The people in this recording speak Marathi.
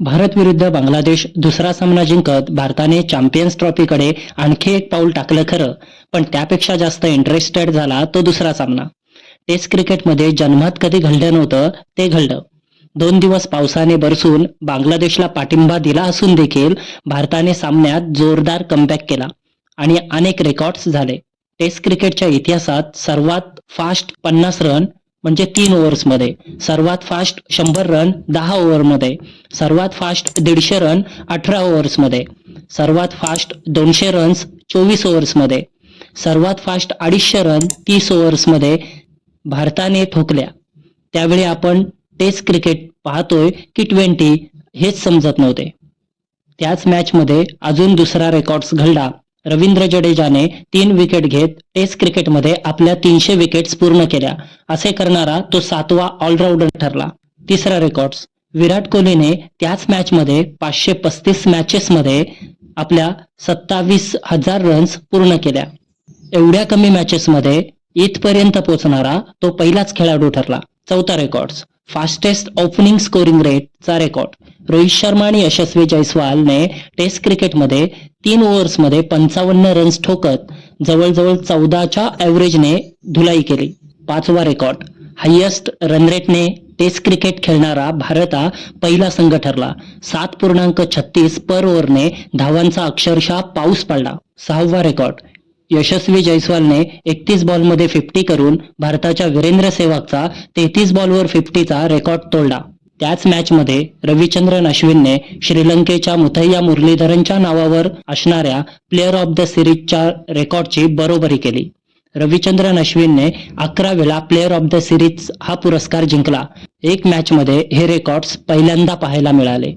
भारत विरुद्ध बांगलादेश दुसरा सामना जिंकत भारताने चॅम्पियन्स ट्रॉफीकडे आणखी एक पाऊल टाकलं खरं पण त्यापेक्षा जास्त इंटरेस्टेड झाला तो दुसरा सामना. टेस्ट क्रिकेटमध्ये जन्मात कधी घडलं नव्हतं ते घडलं दोन दिवस पावसाने बरसून बांगलादेशला पाठिंबा दिला असून देखील भारताने सामन्यात जोरदार कमबॅक केला आणि अनेक रेकॉर्ड्स झाले. टेस्ट क्रिकेटच्या इतिहासात सर्वात फास्ट पन्नास रन म्हणजे तीन ओव्हर्समध्ये सर्वात फास्ट शंभर रन दहा ओव्हरमध्ये सर्वात फास्ट दीडशे रन अठरा ओव्हर्समध्ये सर्वात फास्ट दोनशे रन्स चोवीस ओव्हर्समध्ये सर्वात फास्ट अडीचशे रन तीस ओव्हर्समध्ये भारताने ठोकल्या त्यावेळी आपण टेस्ट क्रिकेट पाहतोय की ट्वेंटी हेच समजत नव्हते. त्याच मॅचमध्ये अजून दुसरा रेकॉर्ड्स घडला. रवींद्र जडेजाने तीन विकेट घेत टेस्ट क्रिकेटमध्ये आपल्या तीनशे विकेट्स पूर्ण केल्या. असे करणारा तो सातवा ऑलराऊंडर ठरला. तिसरा रेकॉर्ड्स विराट कोहलीने त्याच मॅचमध्ये पाचशे पस्तीस मॅचेसमध्ये आपल्या सत्तावीस हजार रन्स पूर्ण केल्या. एवढ्या कमी मॅचेसमध्ये इथपर्यंत पोहोचणारा तो पहिलाच खेळाडू ठरला. चौथा रेकॉर्ड्स फास्टेस्ट ओपनिंग स्कोरिंग रेटचा रेकॉर्ड रोहित शर्मा आणि यशस्वी जयस्वालने टेस्ट क्रिकेटमध्ये तीन ओव्हर्समध्ये पंचावन्न रन्स ठोकत जवळजवळ चौदाच्या ॲव्हरेजने धुलाई केली. पाचवा रेकॉर्ड हायेस्ट रनरेटने टेस्ट क्रिकेट खेळणारा भारत हा पहिला संघ ठरला. सात पूर्णांक छत्तीस पर ओव्हरने धावांचा अक्षरशः पाऊस पडला. सहावा रेकॉर्ड यशस्वी जयस्वालने एकतीस बॉलमध्ये फिफ्टी करून भारताच्या वीरेंद्र सेवागचा तेहतीस बॉलवर फिफ्टीचा रेकॉर्ड तोडला. त्याच मॅचमध्ये रविचंद्रन अश्विनने श्रीलंकेच्या मुथय्या मुरलीधरनच्या नावावर असणाऱ्या प्लेअर ऑफ द सिरीजच्या रेकॉर्डची बरोबरी केली. रविचंद्रन अश्विनने अकरा वेळा प्लेअर ऑफ द सिरीज हा पुरस्कार जिंकला. एक मॅचमध्ये हे रेकॉर्ड्स पहिल्यांदा पाहायला मिळाले.